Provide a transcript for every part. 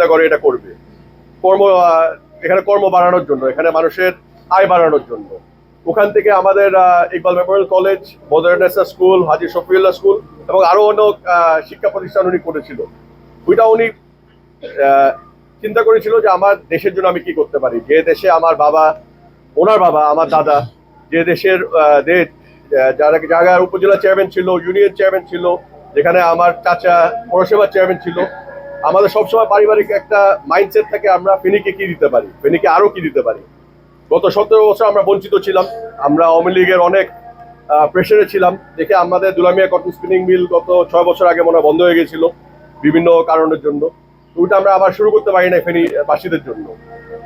চিন্তা করে এটা করবে। কর্ম এখানে কর্ম বাড়ানোর জন্য, এখানে মানুষের আয় বাড়ানোর জন্য। ওখান থেকে আমাদের Iqbal memorial college Madarnessa school, Haji Shafiullah school এবং আরও অনেক শিক্ষা প্রতিষ্ঠান উনি করেছিল। ওইটা উনি চিন্তা করেছিল যে আমার দেশের জন্য আমি কি করতে পারি। যে দেশে আমার বাবা, ওনার বাবা, আমার দাদা, যে দেশের যারা জায়গার উপজেলা চেয়ারম্যান ছিল ইউনিয়ন চেয়ারম্যান ছিল, যেখানে আমার চাচা পৌরসভার চেয়ারম্যান ছিল আমাদের সবসময় পারিবারিক একটা মাইন্ডসেট থাকে, আমরা ফেনীকে কি দিতে পারি? ফেনীকে আরও কি দিতে পারি? গত সতেরো বছর আমরা বঞ্চিত ছিলাম। আমরা আওয়ামী লীগের অনেক প্রেশারে ছিলাম। দেখে আমাদের দুলামিয়া কটন স্পিনিং মিল গত ছয় বছর আগে মনে বন্ধ হয়ে গেছিল, বিভিন্ন কারণের জন্য। ওইটা আমরা আবার শুরু করতে পারি না ফেনী বাসীদের জন্য।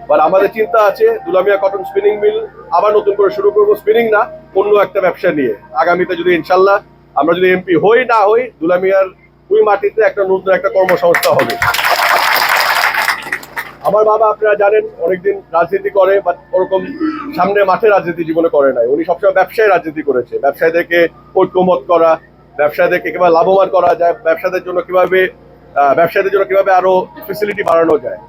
বাট আমাদের চিন্তা আছে, দুলামিয়া কটন স্পিনিং মিল আবার নতুন করে শুরু করব। স্পিনিং না, অন্য একটা ব্যবসা নিয়ে। আগামীতে যদি ইনশাল্লাহ আমরা যদি এমপি হই না হই, দুলামিয়ার ওই মাটিতে একটা নতুন একটা কর্মসংস্থা হবে। আমার বাবা, আপনারা জানেন, অনেকদিন রাজনীতি করে বা ওরকম সামনে মাঠে রাজনীতি জীবনে করে নাই। উনি সবসময় ব্যবসায় রাজনীতি করেছে। ব্যবসায়ীদেরকে ঐক্যমত করা, ব্যবসায়ীদেরকে কীভাবে লাভবান করা যায়, ব্যবসাদের জন্য কীভাবে ব্যবসায়ীদের জন্য কীভাবে আরও ফেসিলিটি বাড়ানো যায়।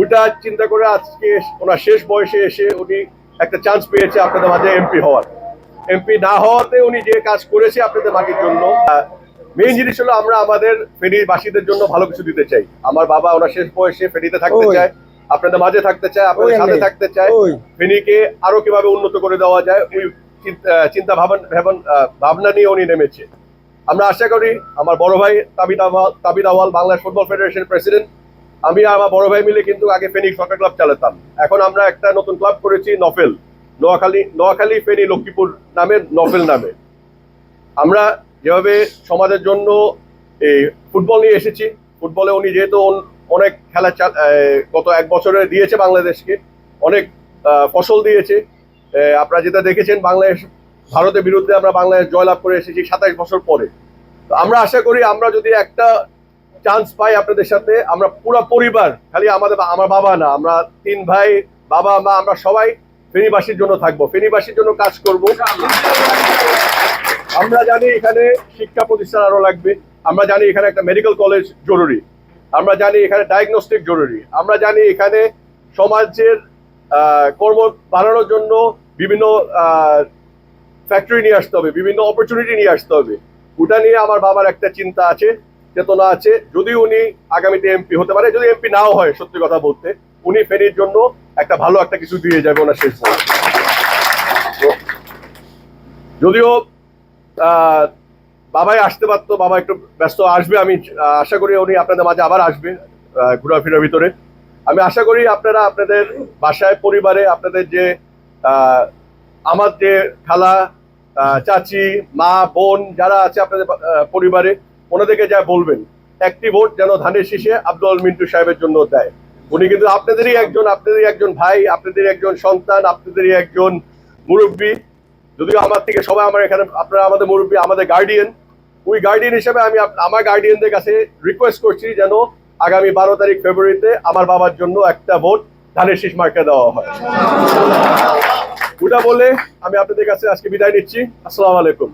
ওটা চিন্তা করে আজকে ওনার শেষ বয়সে এসে উনি একটা চান্স পেয়েছে আপনাদের মাঝে এমপি হওয়ার। এমপি না হওয়াতে উনি যে কাজ করেছে আপনাদের মাটির জন্য মেইন জিনিস হলো আমরা আমাদের ফেনীবাসীদের জন্য ভালো কিছু দিতে চাই। আমার বাবা ওনার শেষ বয়সে ফেনীতে থাকতে চায় আপনাদের মাঝে থাকতে চায় আপনাদের সাথে থাকতে চায়। ফেনীকে আরও কীভাবে উন্নত করে দেওয়া যায় ওই চিন্তা- ভাবনা ভাবন- ভাবনা নিয়ে উনি নেমেছে। আমরা আশা করি আমার বড় ভাই Tabith Awal Tabith Awal Bangladesh football federation president. আমি আর আমার বড় ভাই মিলে কিন্তু আগে ফেনী সরকার ক্লাব চালাতাম। এখন আমরা একটা নতুন ক্লাব করেছি নফেল। নোয়াখালী নোয়াখালী ফেনী লক্ষ্মীপুর নামে নফেল নামে। আমরা যেভাবে সমাজের জন্য এই ফুটবল নিয়ে এসেছি, ফুটবলে উনি যেহেতু অনেক খেলা গত এক বছরে দিয়েছে বাংলাদেশকে, অনেক ফসল দিয়েছে। আপনারা যেটা দেখেছেন বাংলাদেশ, ভারতের বিরুদ্ধে আমরা বাংলাদেশ জয়লাভ করে এসেছি সাতাইশ বছর পরে। তো আমরা আশা করি আমরা যদি একটা চান্স পাই আপনাদের সাথে, আমরা পুরো পরিবার, খালি আমাদের আমার বাবা না, আমরা তিন ভাই, বাবা, মা, আমরা সবাই ফেনীবাসীর জন্য থাকব। ফেনীবাসীর জন্য কাজ করব। আমরা জানি এখানে শিক্ষা প্রতিষ্ঠান আরও লাগবে। আমরা জানি এখানে একটা মেডিকেল কলেজ জরুরি। আমরা জানি এখানে ডায়াগনস্টিক জরুরি। আমরা জানি এখানে সমাজের কর্ম বাড়ানোর জন্য বিভিন্ন ফ্যাক্টরি নিয়ে আসতে হবে, বিভিন্ন অপরচুনিটি নিয়ে আসতে হবে। ওটা নিয়ে আমার বাবার একটা চিন্তা আছে, চেতনা আছে। যদি উনি আগামীতে এমপি হতে পারে, যদি এমপি নাও হয়, সত্যি কথা বলতে, উনি ফেনীর জন্য একটা ভালো একটা কিছু দিয়ে যাবে ওনার শেষ যদিও বাবাই আসতে পারতো, বাবা একটু ব্যস্ত আসবে, আমি আশা করি উনি আপনাদের মাঝে আবার আসবে ঘোরাফেরার ভিতরে। আমি আশা করি আপনারা আপনাদের বাসায়, পরিবারে, আপনাদের যে আমার যে খালা চাচি, মা, বোন যারা আছে আপনাদের পরিবারে, ওনাদেরকে যা বলবেন, একটি ভোট যেন ধানের শীষে আব্দুল মিন্টু সাহেবের জন্য দেয়। উনি কিন্তু আপনাদেরই একজন আপনাদেরই একজন ভাই, আপনাদেরই একজন সন্তান, আপনাদেরই একজন মুরব্বী। যদিও আমার থেকে সবাই আমার এখানে, আপনারা আমাদের মুরব্বী, আমাদের গার্ডিয়ান ওই গার্ডিয়ান হিসেবে আমি আমার গার্ডিয়ানদের কাছে রিকোয়েস্ট করছি যেন আগামী বারো তারিখ ফেব্রুয়ারিতে আমার বাবার জন্য একটা ভোট ধানের শীষ মার্কে দেওয়া হয়। ওটা বলে আমি আপনাদের কাছে আজকে বিদায় নিচ্ছি। আসসালামু আলাইকুম।